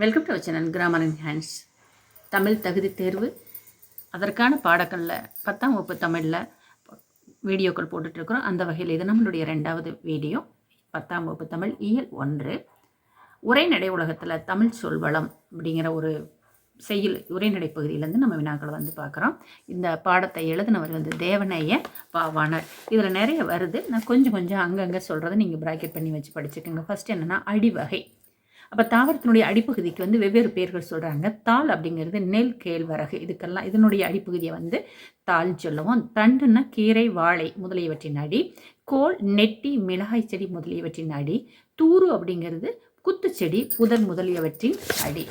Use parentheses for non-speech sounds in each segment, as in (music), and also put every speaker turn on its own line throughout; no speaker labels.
Welcome to channel grammar in hands Tamil தகுதி தேர்வு. அதற்கான பாடங்களில் பத்தாம் வகுப்பு தமிழில் வீடியோக்கள் போட்டுட்ருக்குறோம். அந்த வகையில் இது நம்மளுடைய ரெண்டாவது வீடியோ. பத்தாம் வகுப்பு தமிழ் இயல் ஒன்று. உரைநடை உலகத்தில் தமிழ் சொல்வளம் அப்படிங்கிற ஒரு செய்யுள் உரைநடை பகுதியிலேருந்து நம்ம வினாக்களை வந்து பார்க்குறோம். இந்த பாடத்தை எழுதினவர் வந்து தேவனைய பாவாணர். இதில் நிறைய வருது. நான் கொஞ்சம் கொஞ்சம் அங்கங்கே சொல்கிறத நீங்கள் ப்ராக்கெட் பண்ணி வச்சு படிச்சுக்கோங்க. ஃபஸ்ட் என்னென்னா அடிவகை. அப்போ தாவரத்தினுடைய அடிப்பகுதிக்கு வந்து வெவ்வேறு பேர்கள் சொல்கிறாங்க தாள் அப்படிங்கிறது நெல் கேழ்வரகு இதுக்கெல்லாம் இதனுடைய அடிப்பகுதியை வந்து தாள் சொல்லுவோம். தண்டுன்னா கீரை வாழை முதலியவற்றின் அடி கோல் நெட்டி மிளகாய் செடி முதலியவற்றின் அடி தூறு அப்படிங்கிறது குத்துச்செடி புதர் முதலியவற்றின் அடி.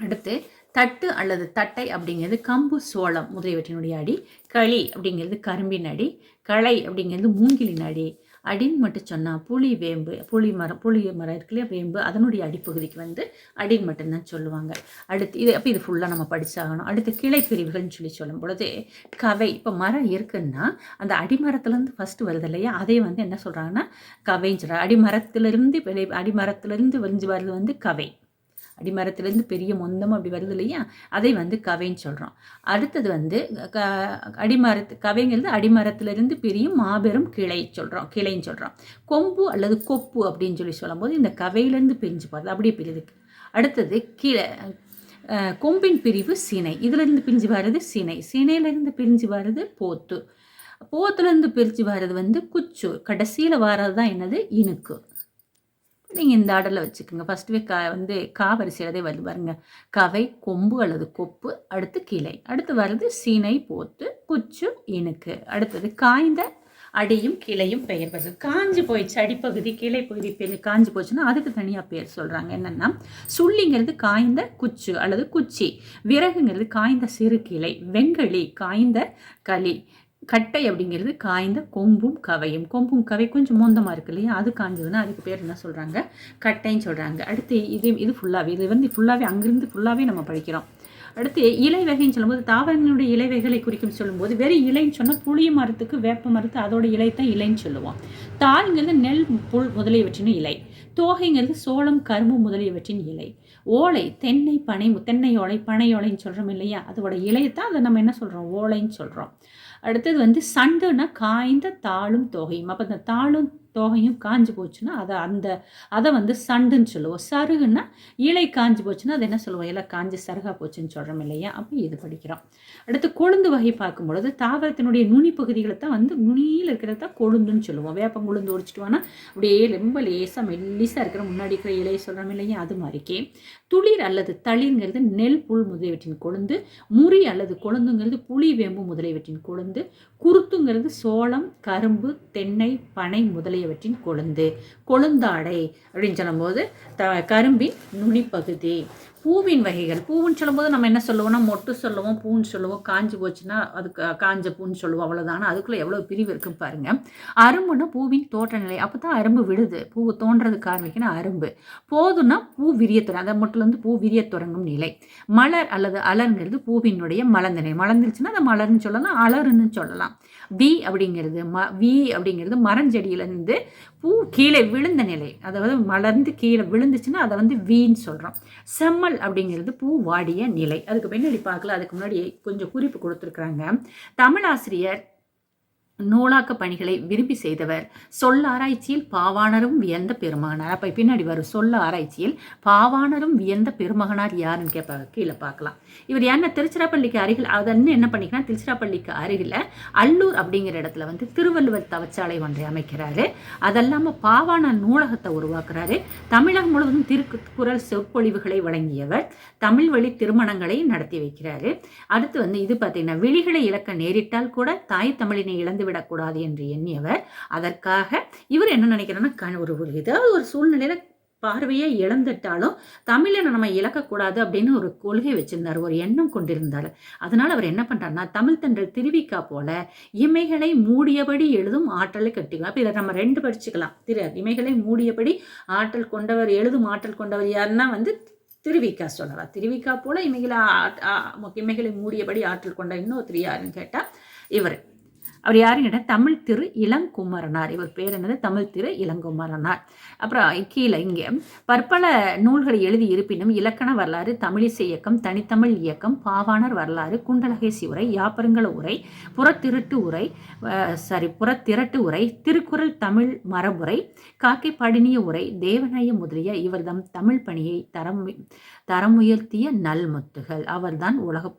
அடுத்து தட்டு அல்லது தட்டை அப்படிங்கிறது கம்பு சோளம் முதலியவற்றினுடைய அடி களி அப்படிங்கிறது கரும்பின் அடி களை அப்படிங்கிறது மூங்கிலின் அடி அடின்னு மட்டும் சொன்னால் புளி வேம்பு புளி மரம் புளி மரம் இருக்குல்லையா வேம்பு அதனுடைய அடிப்பகுதிக்கு வந்து அடின்னு மட்டும்தான் சொல்லுவாங்க. அடுத்து இது அப்போ இது ஃபுல்லாக நம்ம படிச்சாகணும். அடுத்து கிளை பிரிவுகள்னு சொல்லி சொல்லும் பொழுது கவை இப்போ மரம் இருக்குன்னா அந்த அடிமரத்துலேருந்து ஃபஸ்ட்டு வருது இல்லையா அதே வந்து என்ன சொல்கிறாங்கன்னா கவைன்னு சொல்கிறாங்க அடிமரத்துலேருந்து வெளி அடிமரத்துலேருந்து வந்து வருது வந்து கவை. அடிமரத்துலேருந்து பெரிய மொந்தம் அப்படி வருது இல்லையா? அதை வந்து கவைன்னு சொல்கிறோம் அடுத்தது வந்து க அடிமரத்து கவைங்கிறது அடிமரத்துலேருந்து பெரிய மாபெரும் கிளை சொல்கிறோம் கிளைன்னு சொல்கிறோம் கொம்பு அல்லது கொப்பு அப்படின்னு சொல்லி சொல்லும்போது இந்த கவையிலேருந்து பிரிஞ்சு போகிறது அப்படியே பிரியுது. அடுத்தது கீழே கொம்பின் பிரிவு சினை. இதுலேருந்து பிரிஞ்சு வர்றது சினை. சினையிலேருந்து பிரிஞ்சு வர்றது போத்து. போத்துலேருந்து பிரிஞ்சு வர்றது வந்து குச்சு. கடைசியில் வர்றது தான் என்னது? இனுக்கு நீங்கள் இந்த ஆர்டரில் வச்சுக்கோங்க. ஃபஸ்ட்டு கா வந்து கா வரிசையிலதே வருது பாருங்க. கவை கொம்பு அல்லது கொப்பு அடுத்து கிளை. அடுத்து வருது சீனை போத்து குச்சு இனுக்கு அடுத்தது காய்ந்த அடியும் கிளையும் பெயர் வருது. காஞ்சி போயிடுச்சு அடிப்பகுதி கிளை பகுதி பெரிய காஞ்சி போச்சுன்னா அதுக்கு தனியாக பேர் சொல்கிறாங்க என்னென்னா சுள்ளிங்கிறது காய்ந்த குச்சு அல்லது குச்சி. விறகுங்கிறது காய்ந்த சிறு கிளை. வெங்களி காய்ந்த களி. கட்டை அப்படிங்கிறது காய்ந்த கொம்பும் கவையும். கொம்பும் கவை கொஞ்சம் மொந்தமாக இருக்கு இல்லையா? அது காய்ஞ்சதுன்னா அதுக்கு பேர் என்ன சொல்கிறாங்க கட்டைன்னு சொல்கிறாங்க அடுத்து இது இது ஃபுல்லாகவே இது வந்து ஃபுல்லாகவே அங்கிருந்து ஃபுல்லாகவே நம்ம படிக்கிறோம். அடுத்து இலை வகைன்னு சொல்லும்போது தாவரங்களுடைய இலை வகைகளை குறிக்கும் சொல்லும்போது வெறும் இலைன்னு சொன்னால் புளிய மரத்துக்கு வேப்ப மரத்து அதோட இலை தான் இலைன்னு சொல்லுவோம். தாள்ங்கிறது நெல் புல் முதலியவற்றின் இலை. தோகைங்கிறது சோளம் கரும்பு முதலியவற்றின் இலை. ஓலை தென்னை பனை தென்னை ஓலை பனை ஓலைன்னு சொல்கிறோம் இல்லையா? அதோட இலையை தான் அதை நம்ம என்ன சொல்கிறோம் ஓலைன்னு சொல்கிறோம் அடுத்தது வந்து சண்டுன்னா காய்ந்த தாளும் தொகையும். அப்போ அந்த தாளும் தோகையும் காஞ்சி போச்சுன்னா அதை அந்த அதை வந்து சண்டுன்னு சொல்லுவோம். சருகுன்னா இலை காஞ்சு போச்சுன்னா அது என்ன சொல்லுவோம்? இலை காஞ்சு சருகா போச்சுன்னு சொல்கிறோம் இல்லையா? அப்போ இது படிக்கிறோம். அடுத்து கொழுந்து வகை பார்க்கும் பொழுது தாவரத்தினுடைய நுனி பகுதிகளை தான் வந்து நுனியில் இருக்கிறது தான் கொழுந்துன்னு சொல்லுவோம். வேப்பம் கொழுந்து உடிச்சிட்டு வானா அப்படியே ரொம்ப லேசாக மெல்லிசாக இருக்கிற முன்னாடி இருக்கிற இலையை சொல்கிறோம் இல்லையா? அது மாதிரிக்கே. துளிர் அல்லது தளிர்ங்கிறது நெல் புல் முதலியவற்றின் கொழுந்து முறி அல்லது கொழுந்துங்கிறது புளி வேம்பு முதலியவற்றின் கொழுந்து குருத்துங்கிறது சோளம் கரும்பு தென்னை பனை முதலியவற்றின் கொழுந்து கொழுந்தாடை அப்படின்னு சொல்லும்போது த கரும்பின் நுனிப்பகுதி. பூவின் வகைகள். பூவுன்னு சொல்லும்போது நம்ம என்ன சொல்லுவோம்னா மொட்டு சொல்லுவோம் பூன்னு சொல்லுவோம் காஞ்சி போச்சுன்னா அதுக்கு காஞ்ச பூன்னு சொல்லுவோம் அவ்வளோதானா அதுக்குள்ளே எவ்வளோ பிரிவு இருக்குன்னு பாருங்க. அரும்புன்னா பூவின் தோற்ற நிலை அப்போ தான் அரும்பு விடுது பூ தோன்றதுக்கு ஆரம்பிக்கணும் அரும்பு. போதுன்னா பூ விரிய தொடங்கும். அதை மொட்டிலேருந்து பூ விரிய தொடங்கும் நிலை. மலர் அல்லது அலருங்கிறது பூவினுடைய மலர்ந்த நிலை. மலர்ந்துருச்சுன்னா அதை மலர்னு சொல்லலாம் அலருன்னு சொல்லலாம். வி அப்படிங்கிறது ம வி அப்படிங்கிறது மரஞ்செடியிலேருந்து பூ கீழே விழுந்த நிலை. அதாவது மலர்ந்து கீழே விழுந்துச்சுன்னா அதை வந்து வீன்னு சொல்கிறோம் செம்மல் அப்படிங்கிறது பூ வாடிய நிலை. அதுக்கு பின்னாடி பார்க்கல அதுக்கு முன்னாடி கொஞ்சம் குறிப்பு கொடுத்துருக்குறாங்க. தமிழாசிரியர் நூலாக்க பணிகளை விரும்பி செய்தவர். சொல்ல ஆராய்ச்சியில் பாவாணரும் வியந்த பெருமகனார். அப்போ பின்னாடி வரும் சொல்ல ஆராய்ச்சியில் பாவாணரும் வியந்த பெருமகனார் யாருன்னு கேட்பாங்க கீழே பார்க்கலாம். இவர் என்ன திருச்சிராப்பள்ளிக்கு அருகில் அதன்னு என்ன பண்ணிக்கலாம் திருச்சிராப்பள்ளிக்கு அருகில் அல்லூர் அப்படிங்கிற இடத்துல வந்து திருவள்ளுவர் தவச்சாலை ஒன்றை அமைக்கிறாரு. அதல்லாமல் பாவாணர் நூலகத்தை உருவாக்குறாரு. தமிழகம் முழுவதும் திருக்குறள் சொற்பொழிவுகளை வழங்கியவர். தமிழ் வழி திருமணங்களை நடத்தி வைக்கிறாரு. அடுத்து வந்து இது பார்த்தீங்கன்னா விழிகளை இழக்க நேரிட்டால் கூட தாய் தமிழினை இழந்து விடக்கூடாது என்று எண்ணியவர். அதற்காக இவர் என்ன நினைக்கிறாருன்னா க- ஒரு ஒரு ஏதாவது ஒரு சூழ்நிலையில பார்வையை இழந்துட்டாலும் தமிழை நம்ம இழக்கக்கூடாது அப்படின்னு ஒரு கொள்கை வச்சிருந்தார். ஒரு எண்ணம் கொண்டிருந்தார். அதனால அவர் என்ன பண்ணுறாருன்னா தமிழ் தன்றல் திருவிக்கா போல இமைகளை மூடியபடி எழுதும் ஆற்றலை கட்டிக்கலாம் அப்போ இதை நம்ம ரெண்டு படிச்சுக்கலாம். திரு இமைகளை மூடியபடி ஆற்றல் கொண்டவர் எழுதும் ஆற்றல் கொண்டவர் யாருன்னா வந்து திருவிக்கா சொல்லலாம். திருவிக்கா போல இமைகளை இமைகளை மூடியபடி ஆற்றல் கொண்ட இன்னொருத்தர் யாருன்னு கேட்டால் இவர். அவர் யாரும் கேட்டால் தமிழ் திரு இளங்குமரனார். இவர் பேர் என்னது? தமிழ் திரு இளங்குமரனார். அப்புறம் கீழே இங்கே பற்பல நூல்களை எழுதி இருப்பினும் இலக்கண வரலாறு தமிழிசை இயக்கம் தனித்தமிழ் இயக்கம் பாவாணர் வரலாறு குண்டலகேசி உரை யாப்பருங்கல உரை புறத்திருட்டு உரை சாரி புறத்திரட்டு உரை திருக்குறள் தமிழ் மரபுரை காக்கை படினிய உரை தேவநாய முதலிய இவர்தம் தமிழ் பணியை தரம் தரமுயர்த்திய நல்முத்துகள். அவர்தான் உலக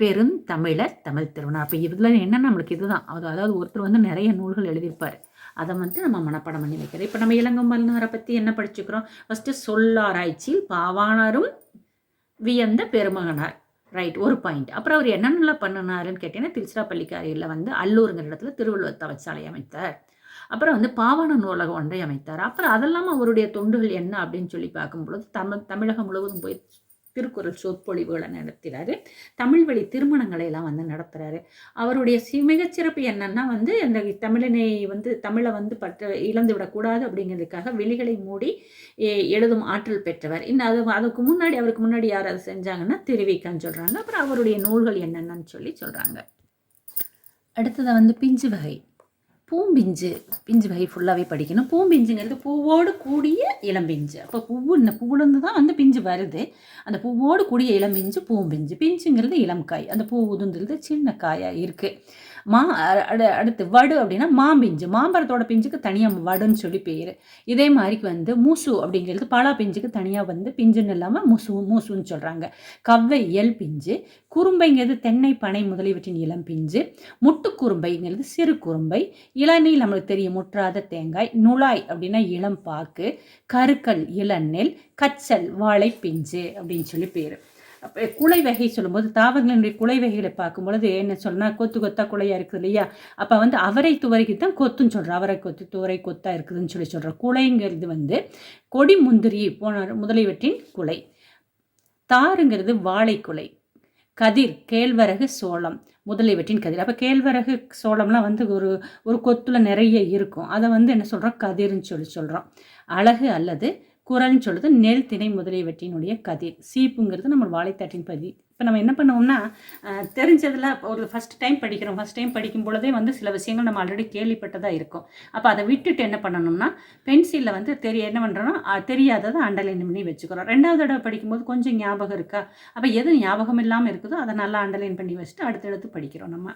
பெருந்தமிழர் தமிழ் திருவண்ணா அப்போ இதில் என்ன நம்மளுக்கு இதுதான்? அது அதாவது ஒருத்தர் வந்து நிறைய நூல்கள் எழுதியிருப்பார். அதை வந்து நம்ம மனப்பாடம் பண்ணி வைக்கிறோம் இப்போ நம்ம இளங்கம்பல்னாரை பற்றி என்ன படிச்சுக்கிறோம்? ஃபஸ்ட்டு சொல்லாராய்ச்சியில் பாவாணரும் வியந்த பெருமகனார். ரைட் ஒரு பாயிண்ட் அப்புறம் அவர் என்னென்னலாம் பண்ணினாருன்னு கேட்டிங்கன்னா திருச்சிராப்பள்ளிக்காரியில் வந்து அல்லூருங்கிற இடத்துல திருவள்ளுவர் தவச்சாலை அமைத்தார். அப்புறம் வந்து பாவாண நூலகம் ஒன்றை அமைத்தார். அப்புறம் அதெல்லாம் அவருடைய தொண்டுகள் என்ன அப்படின்னு சொல்லி பார்க்கும்பொழுது தமிழ் தமிழகம் முழுவதும் போய் திருக்குறள் சொற்பொழிவுகளை நடத்துகிறாரு தமிழ் வழி திருமணங்களை எல்லாம் வந்து நடத்துகிறாரு அவருடைய மிகச்சிறப்பு என்னன்னா வந்து அந்த தமிழனை வந்து தமிழை வந்து பற்ற இழந்து விடக்கூடாது அப்படிங்கிறதுக்காக வெளிகளை மூடி எழுதும் ஆற்றல் பெற்றவர். இன்னும் அது அதுக்கு முன்னாடி அவருக்கு முன்னாடி யார் அதை செஞ்சாங்கன்னா தெரிவிக்கான்னு சொல்கிறாங்க அப்புறம் அவருடைய நூல்கள் என்னென்னு சொல்லி சொல்கிறாங்க அடுத்ததை வந்து பிஞ்சு வகை. பூம்பிஞ்சு பிஞ்சு வகை ஃபுல்லாகவே படிக்கணும். பூம்பிஞ்சுங்கிறது பூவோடு கூடிய இளம்பிஞ்சு. அப்போ பூவு இந்த பூவிலேருந்து தான் வந்து பிஞ்சு வருது. அந்த பூவோடு கூடிய இளம்பிஞ்சு பூம்பிஞ்சு. பிஞ்சுங்கிறது இளம் காய் அந்த பூ உதுந்துறது சின்ன காயாக இருக்குது மா அடுத்து வடு அப்படின்னா மாம்பிஞ்சு. மாம்பழத்தோட பிஞ்சுக்கு தனியாக வடுன்னு சொல்லி பேர். இதே மாதிரிக்கு வந்து மூசு அப்படிங்கிறது பலா பிஞ்சுக்கு தனியாக வந்து பிஞ்சுன்னு இல்லாமல் மூசு மூசுன்னு சொல்கிறாங்க கவ்வை இயல் பிஞ்சு குறும்பைங்கிறது தென்னை பனை முதலியவற்றின் இளம் பிஞ்சு முட்டு குறும்பைங்கிறது சிறு குறும்பை இளநீர் நம்மளுக்கு தெரியும் முற்றாத தேங்காய் நுழாய் அப்படின்னா இளம் பாக்கு கருக்கல் இளநெல் கச்சல் வாழை பிஞ்சு அப்படின்னு சொல்லி பேர். குலை வகை சொல்லும்போது தாவரங்களுடைய குலை வகைகளை பார்க்கும்பொழுது என்ன சொன்னால் கொத்து கொத்தா குலையாக இருக்குது இல்லையா? அப்போ வந்து அவரை துவரைக்கு தான் கொத்துன்னு சொல்கிறோம் அவரை கொத்து துவரை கொத்தா இருக்குதுன்னு சொல்லி சொல்கிறோம் குலைங்கிறது வந்து கொடி முந்திரி போன முதலியவற்றின் குலை. தாருங்கிறது வாழைக்குலை கதிர் கேழ்வரகு சோளம் முதலியவற்றின் கதிர். அப்போ கேழ்வரகு சோளம்லாம் வந்து ஒரு ஒரு கொத்தில் நிறைய இருக்கும். அதை வந்து என்ன சொல்கிறோம் கதிர்னு சொல்லி சொல்கிறோம் அழகு அல்லது குரல்னு சொல்கிறது நெல் திணை முதலியவற்றினுடைய கதிர். சீப்புங்கிறது நம்ம வாழைத்தாட்டின் பதி இப்போ நம்ம என்ன பண்ணுவோம்னா தெரிஞ்சதில் ஒரு ஃபஸ்ட் டைம் படிக்கிறோம். ஃபஸ்ட் டைம் படிக்கும் பொழுதே வந்து சில விஷயங்கள் நம்ம ஆல்ரெடி கேள்விப்பட்டதாக இருக்கும். அப்போ அதை விட்டுட்டு என்ன பண்ணணும்னா பென்சிலில் வந்து தெரிய என்ன பண்ணுறோன்னா தெரியாததை அண்டர்லைன் பண்ணி வச்சுக்கிறோம். ரெண்டாவது தடவை படிக்கும்போது கொஞ்சம் ஞாபகம் இருக்கா? அப்போ எது ஞாபகம் இல்லாமல் இருக்குதோ அதை நல்லா அண்டர்லைன் பண்ணி வச்சுட்டு அடுத்தடுத்து படிக்கிறோம் நம்ம.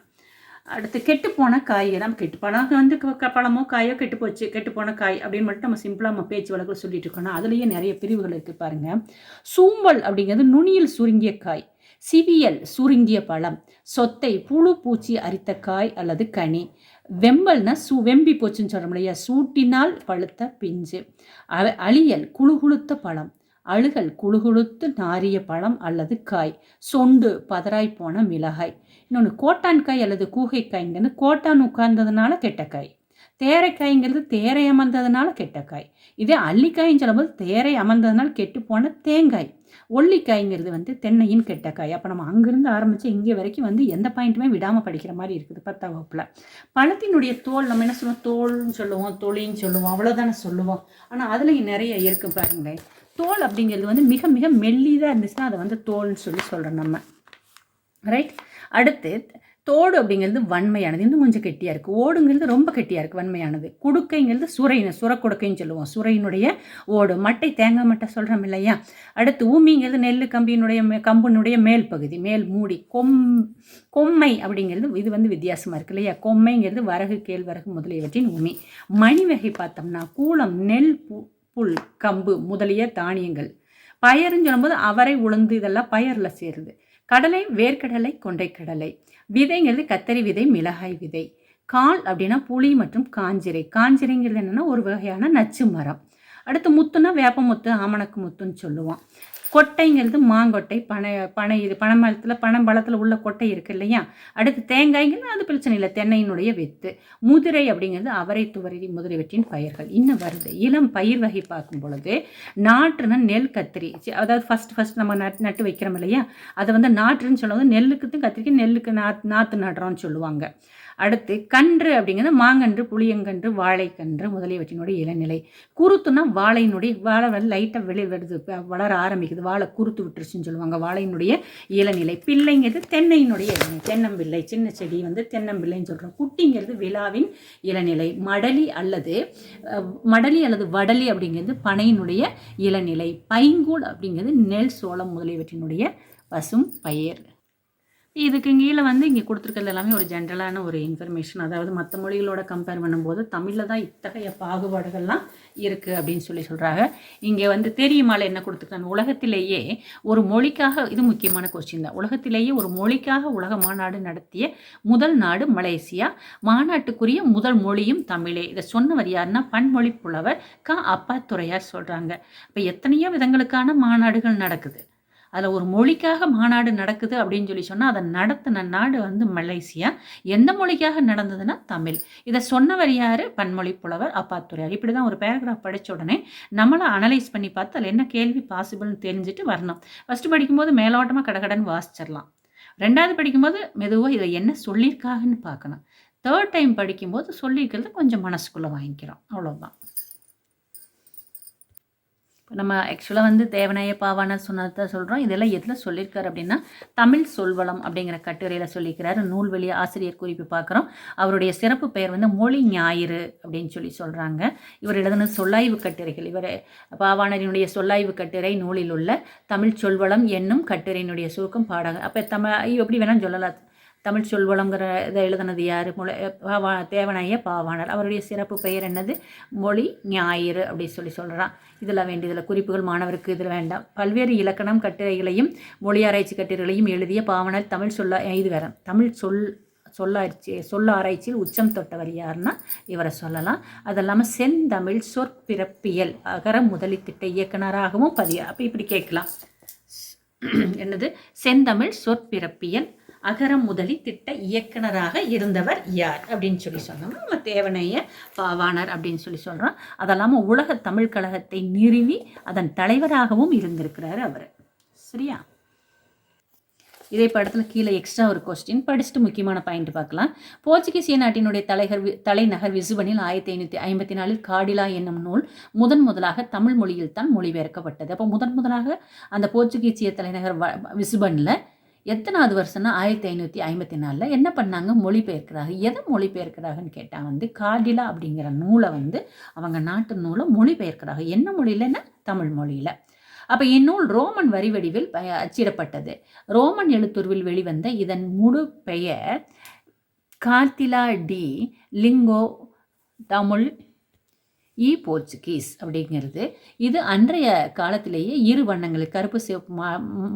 அடுத்து கெட்டுப்போன காய் எல்லாம் கெட்டு பழம் வந்து பழமோ காயோ கெட்டு போச்சு கெட்டுப்போன காய் அப்படின்னு மட்டும் நம்ம சிம்பிளாக நம்ம பேச்சு வழக்கில் சொல்லிட்டு இருக்கோம்னா அதுலேயே நிறைய பிரிவுகள் இருக்குது பாருங்கள் சூம்பல் அப்படிங்கிறது நுனியில் சுருங்கிய காய் சிவியல் சுருங்கிய பழம் சொத்தை புழு பூச்சி அரித்த காய் அல்லது கனி. வெம்பல்னா சூ வெம்பி போச்சுன்னு சொல்கிறோம் இல்லையா? சூட்டினால் பழுத்த பிஞ்சு. அழியல் குழுகுழுத்த பழம் அழுகல் குழுகுழுத்து நாரிய பழம் அல்லது காய். சொண்டு பதராய் போன மிளகாய். இன்னொன்று கோட்டான்காய் அல்லது கூகைக்காய்ங்கிறது கோட்டான் உட்கார்ந்ததுனால கெட்டக்காய். தேரைக்காய்ங்கிறது தேரை அமர்ந்ததுனால கெட்டக்காய். இதே அள்ளிக்காயின்னு சொல்லும்போது தேரை அமர்ந்ததுனால கெட்டு போன தேங்காய் ஒல்லிக்காய்ங்கிறது வந்து தென்னையின் கெட்டக்காய். அப்போ நம்ம அங்கேருந்து ஆரம்பித்து இங்கே வரைக்கும் வந்து எந்த பாயிண்ட்டுமே விடாமல் படிக்கிற மாதிரி இருக்குது பத்தாம் வகுப்பில். பழத்தினுடைய தோல் நம்ம என்ன சொல்லுவோம்? தோல்னு சொல்லுவோம் தொழின்னு சொல்லுவோம் அவ்வளோதானே சொல்லுவோம். ஆனால் அதுலேயும் நிறைய இருக்குது பாருங்களேன். தோல் அப்படிங்கிறது வந்து மிக மிக மெல்லிதாக இருந்துச்சுன்னா அதை வந்து தோல்னு சொல்லி சொல்கிறோம் நம்ம. ரைட் அடுத்து தோடு அப்படிங்கிறது வன்மையானது. இன்னும் கொஞ்சம் கெட்டியாக இருக்குது ஓடுங்கிறது ரொம்ப கெட்டியாக இருக்குது வன்மையானது. குடுக்கைங்கிறது சுரையின சுரக்குடுக்கைன்னு சொல்லுவோம். சுரையினுடைய ஓடு. மட்டை தேங்காய் மட்டை சொல்கிறோம் இல்லையா? அடுத்து ஊமிங்கிறது நெல் கம்பியினுடைய கம்பினுடைய மேல் பகுதி மேல் மூடி. கொம் கொம்மை அப்படிங்கிறது இது வந்து வித்தியாசமாக இருக்குது இல்லையா? கொம்மைங்கிறது வரகு கேழ்வரகு முதலியவற்றின் ஊமி. மணி வகை பார்த்தோம்னா கூளம் நெல் புல் கம்பு முதலிய தானியங்கள். பயருன்னு சொல்லும்போது அவரை உளுந்து இதெல்லாம் பயரில் சேருது கடலை வேர்க்கடலை கொண்டைக்கடலை. விதைங்கிறது கத்தரி விதை மிளகாய் விதை. கால் அப்படின்னா புளி மற்றும் காஞ்சிரை. காஞ்சிரைங்கிறது என்னென்னா ஒரு வகையான நச்சு மரம். அடுத்து முத்துனா வேப்ப முத்து ஆமணக்கு முத்துன்னு சொல்லுவோம். கொட்டைங்கிறது மாங்கொட்டை பனை பனை இது பனைமரத்தில் பனம்பழத்தில் உள்ள கொட்டை இருக்குது இல்லையா? அடுத்து தேங்காய்ங்கிறது அது பிரச்சனை இல்லை. தென்னையினுடைய வித்து. முதிரை அப்படிங்கிறது அவரை துவரை முதலியவற்றின் பயிர்கள். இன்னும் வருது. இளம் பயிர் வகை பார்க்கும் பொழுது நாற்றுனா நெல் கத்திரி. அதாவது ஃபஸ்ட் ஃபஸ்ட் நம்ம நட் நட்டு வைக்கிறோம் இல்லையா? அதை வந்து நாற்றுன்னு சொல்லும்போது நெல்லுக்கு கத்திரிக்கு நெல்லுக்கு நாத் நாற்று நடுறோம்னு சொல்லுவாங்க. அடுத்து கன்று அப்படிங்கிறது மாங்கன்று புளியங்கன்று வாழைக்கன்று முதலியவற்றினுடைய இளநிலை. குருத்துனா வாழையினுடைய வாழை வந்து லைட்டாக வெளி வருது வளர ஆரம்பிக்குது. வாழை குருத்து விட்டுருச்சுன்னு சொல்லுவாங்க வாழையினுடைய இளநிலை. பிள்ளைங்கிறது தென்னையினுடைய இளநிலை. தென்னம்பிள்ளை சின்ன செடி வந்து தென்னம்பிள்ளைன்னு சொல்கிறோம் குட்டிங்கிறது விழாவின் இளநிலை. மடலி அல்லது மடலி அல்லது வடலி அப்படிங்கிறது பனையினுடைய இளநிலை. பைங்கூழ் அப்படிங்கிறது நெல் சோளம் முதலியவற்றினுடைய பசும் பயிர். இதுக்கு கீழே வந்து இங்கே கொடுத்துருக்கிறது எல்லாமே ஒரு ஜென்ரலான ஒரு இன்ஃபர்மேஷன் அதாவது மற்ற மொழிகளோட கம்பேர் பண்ணும்போது தமிழில் தான் இத்தகைய பாகுபாடுகள்லாம் இருக்குது அப்படின்னு சொல்லி சொல்கிறாங்க இங்கே வந்து தெரியுமால என்ன கொடுத்துருக்காங்க? உலகத்திலேயே ஒரு மொழிக்காக இது முக்கியமான கொஸ்டின் தான். உலகத்திலேயே ஒரு மொழிக்காக உலக மாநாடு நடத்திய முதல் நாடு மலேசியா. மாநாட்டுக்குரிய முதல் மொழியும் தமிழே. இதை சொன்னவர் யாருன்னா? பன்மொழி புலவர் க அப்பாத்துறையார் சொல்கிறாங்க இப்போ எத்தனையோ விதங்களுக்கான மாநாடுகள் நடக்குது. அதில் ஒரு மொழிக்காக மாநாடு நடக்குது அப்படின்னு சொல்லி சொன்னால் அதை நடத்தின நாடு வந்து மலேசியா. எந்த மொழிக்காக நடந்ததுன்னா தமிழ். இதை சொன்னவர் யார்? பன்மொழி புலவர் அப்பாத்துறையார் இப்படி தான் ஒரு பேராகிராஃப் படித்த உடனே நம்மளை அனலைஸ் பண்ணி பார்த்து அதில் என்ன கேள்வி பாசிபிள்னு தெரிஞ்சுட்டு வரணும். ஃபஸ்ட்டு படிக்கும்போது மேலோட்டமாக கடகடன்னு வாசிச்சிடலாம். ரெண்டாவது படிக்கும்போது மெதுவாக இதை என்ன சொல்லியிருக்காங்கன்னு பார்க்கணும். தேர்ட் டைம் படிக்கும்போது சொல்லியிருக்கிறது கொஞ்சம் மனசுக்குள்ளே வாங்கிக்கிறோம். அவ்வளோதான் இப்போ நம்ம ஆக்சுவலாக வந்து தேவநாய பாவான சொன்னதை சொல்கிறோம் இதெல்லாம் எதில் சொல்லியிருக்காரு அப்படின்னா தமிழ் சொல்வளம் அப்படிங்கிற கட்டுரையில் சொல்லியிருக்கிறாரு நூல்வெளி ஆசிரியர் குறிப்பு பார்க்குறோம். அவருடைய சிறப்பு பெயர் வந்து மொழி ஞாயிறு அப்படின்னு சொல்லி சொல்கிறாங்க இவர் எழுதின சொல்லாய்வு கட்டுரைகள். இவர் பாவாணரினுடைய சொல்லாய்வு கட்டுரை நூலில் உள்ள தமிழ் சொல்வளம் என்னும் கட்டுரையினுடைய சுருக்கம் பாடகம். அப்போ தமிழ் எப்படி வேணாலும் சொல்லலாம். தமிழ் சொல்வளங்கிற இதை எழுதினது யார்? முளை பாவா தேவனைய பாவாணர். அவருடைய சிறப்பு பெயர் என்னது? மொழி ஞாயிறு அப்படின்னு சொல்லி சொல்கிறான் இதில் வேண்டியதில் குறிப்புகள் மாணவருக்கு இதில் வேண்டாம். பல்வேறு இலக்கணம் கட்டுரைகளையும் மொழி ஆராய்ச்சி கட்டுரைகளையும் எழுதிய பாவனர் தமிழ் சொல்ல இது வேற. தமிழ் சொல் சொல்லாட்சி சொல்ல ஆராய்ச்சியில் உச்சம் தொட்டவர் யாருன்னா இவரை சொல்லலாம். அது இல்லாமல் செந்தமிழ் சொற்பிறப்பியல் அகர முதலித்திட்ட இயக்குனராகவும் பதிய அப்போ இப்படி கேட்கலாம். (clears throat) என்னது? செந்தமிழ் சொற்பிறப்பியல் அகரம் முதலி திட்ட இயக்குனராக இருந்தவர் யார் அப்படின்னு சொல்லி சொன்னோம் நம்ம தேவனைய பாவாணர் அப்படின்னு சொல்லி சொல்கிறோம் அதெல்லாமல் உலக தமிழ் கழகத்தை நிறுவி அதன் தலைவராகவும் இருந்திருக்கிறாரு அவர். சரியா? இதே படத்தில் கீழே எக்ஸ்ட்ரா ஒரு கொஸ்டின் படிச்சுட்டு முக்கியமான பாயிண்ட் பார்க்கலாம். போர்ச்சுகீசிய நாட்டினுடைய தலைகர் வி- தலைநகர் விசுபனில் ஆயிரத்தி ஐநூற்றி ஐம்பத்தி நாலில் காடிலா என்னும் நூல் முதன் முதலாக தமிழ் மொழியில் தான் மொழிபெயர்க்கப்பட்டது. அப்போ முதன் முதலாக அந்த போர்ச்சுகீசிய தலைநகர் வ விசுபனில் எத்தனாவது வருஷம்னா ஆயிரத்தி ஐநூற்றி ஐம்பத்தி நாலில் என்ன பண்ணாங்க? மொழிபெயர்க்கிறாங்க. எதை மொழிபெயர்க்கிறாங்கன்னு கேட்டால் வந்து காடிலா அப்படிங்கிற நூலை வந்து அவங்க நாட்டு நூலை மொழிபெயர்க்கிறாங்க. என்ன மொழியிலன்னா தமிழ் மொழியில். அப்போ இந்நூல் ரோமன் வரி வடிவில் அச்சிடப்பட்டது. ரோமன் எழுத்துருவில் வெளிவந்த இதன் முழு பெயர் கார்த்திலா டி லிங்கோ தமிழ் E இ போர்ச்சுகீஸ் அப்படிங்கிறது. இது அன்றைய காலத்திலேயே இரு வண்ணங்கள் கருப்பு சிவப்பு மா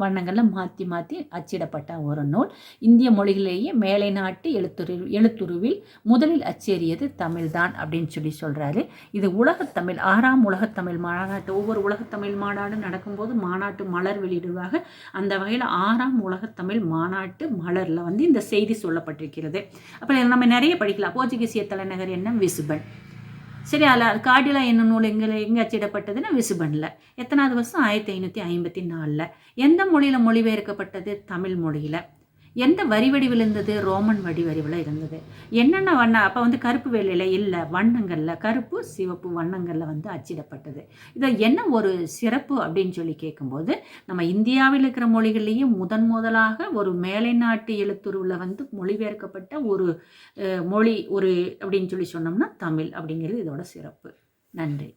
வண்ணங்களில் மாற்றி மாற்றி அச்சிடப்பட்ட ஒரு நூல். இந்திய மொழிகளிலேயே மேலை நாட்டு எழுத்துரு எழுத்துருவில் முதலில் அச்சேறியது தமிழ்தான் அப்படின்னு சொல்லி சொல்கிறாரு இது உலகத்தமிழ் ஆறாம் உலகத்தமிழ் மாநாட்டு ஒவ்வொரு உலகத்தமிழ் மாநாடு நடக்கும்போது மாநாட்டு மலர் வெளியிடுவாங்க. அந்த வகையில் ஆறாம் உலகத்தமிழ் மாநாட்டு மலரில் வந்து இந்த செய்தி சொல்லப்பட்டிருக்கிறது. அப்புறம் நம்ம நிறைய படிக்கலாம். போர்ச்சுகீசிய தலைநகர் என்ன? விசுபன். சரி அதில் காடிலா என்ன நூல் எங்கே எங்கே அச்சிடப்பட்டதுன்னா விசுபனில். எத்தனாவது வருஷம் ஆயிரத்தி ஐநூற்றி ஐம்பத்தி நாலில். எந்த மொழியில் மொழிபெயர்க்கப்பட்டது? தமிழ் மொழியில். எந்த வரி வடிவில் இருந்தது ரோமன் வடி வடிவில் இருந்தது. என்னென்ன வண்ண அப்போ வந்து கருப்பு வேலையில் இல்லை வண்ணங்களில் கருப்பு சிவப்பு வண்ணங்களில் வந்து அச்சிடப்பட்டது. இதை என்ன ஒரு சிறப்பு அப்படின்னு சொல்லி கேட்கும்போது நம்ம இந்தியாவில் இருக்கிற மொழிகள்லேயே முதன் முதலாக ஒரு மேலை நாட்டு எழுத்துருவில் வந்து மொழிபெயர்க்கப்பட்ட ஒரு மொழி ஒரு அப்படின்னு சொல்லி சொன்னோம்னா தமிழ் அப்படிங்கிறது இதோட சிறப்பு. நன்றி.